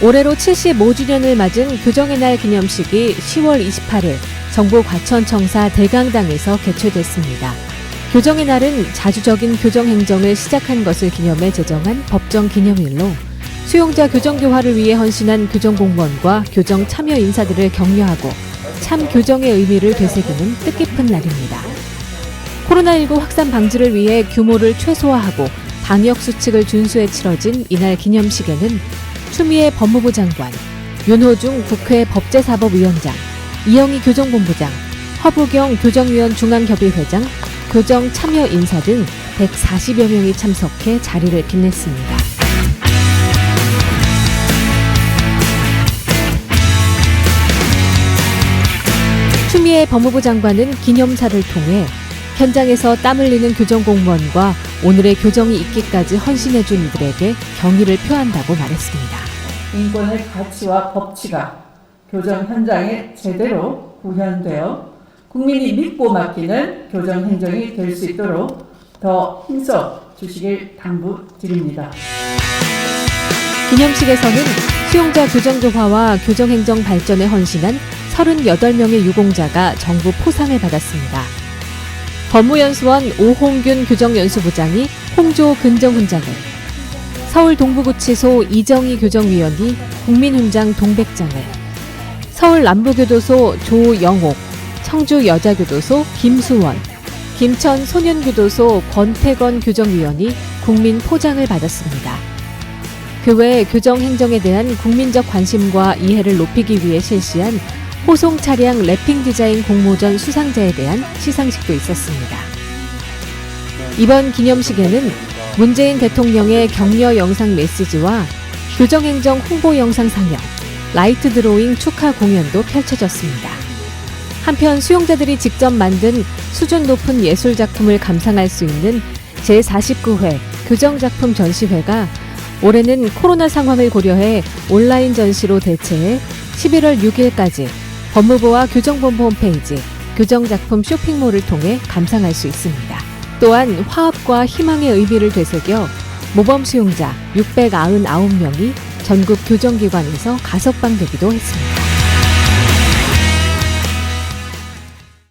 올해로 75주년을 맞은 교정의 날 기념식이 10월 28일 정부 과천청사 대강당에서 개최됐습니다. 교정의 날은 자주적인 교정 행정을 시작한 것을 기념해 제정한 법정 기념일로 수용자 교정 교화를 위해 헌신한 교정 공무원과 교정 참여 인사들을 격려하고 참 교정의 의미를 되새기는 뜻깊은 날입니다. 코로나19 확산 방지를 위해 규모를 최소화하고 방역 수칙을 준수해 치러진 이날 기념식에는 추미애 법무부 장관, 윤호중 국회 법제사법위원장, 이영희 교정본부장, 허부경 교정위원 중앙협의회장, 교정 참여 인사 등 140여 명이 참석해 자리를 빛냈습니다. 추미애 법무부 장관은 기념사를 통해 현장에서 땀 흘리는 교정 공무원과 오늘의 교정이 있기까지 헌신해준 이들에게 경의를 표한다고 말했습니다. 인권의 가치와 법치가 교정 현장에 제대로 구현되어 국민이 믿고 맡기는 교정 행정이 될 수 있도록 더 힘써 주시길 당부드립니다. 기념식에서는 수용자 교정조화와 교정행정 발전에 헌신한 38명의 유공자가 정부 포상을 받았습니다. 법무연수원 오홍균 교정연수부장이 홍조 근정훈장을, 서울 동부구치소 이정희 교정위원이 국민훈장 동백장을, 서울 남부교도소 조영옥, 청주 여자교도소 김수원, 김천 소년교도소 권태건 교정위원이 국민 포장을 받았습니다. 그 외 교정 행정에 대한 국민적 관심과 이해를 높이기 위해 실시한 호송 차량 랩핑 디자인 공모전 수상자에 대한 시상식도 있었습니다. 이번 기념식에는 문재인 대통령의 격려 영상 메시지와 교정 행정 홍보 영상 상영, 라이트 드로잉 축하 공연도 펼쳐졌습니다. 한편 수용자들이 직접 만든 수준 높은 예술 작품을 감상할 수 있는 제49회 교정작품 전시회가 올해는 코로나 상황을 고려해 온라인 전시로 대체해 11월 6일까지 법무부와 교정본부 홈페이지 교정작품 쇼핑몰을 통해 감상할 수 있습니다. 또한 화합과 희망의 의미를 되새겨 모범 수용자 699명이 전국 교정기관에서 가석방되기도 했습니다.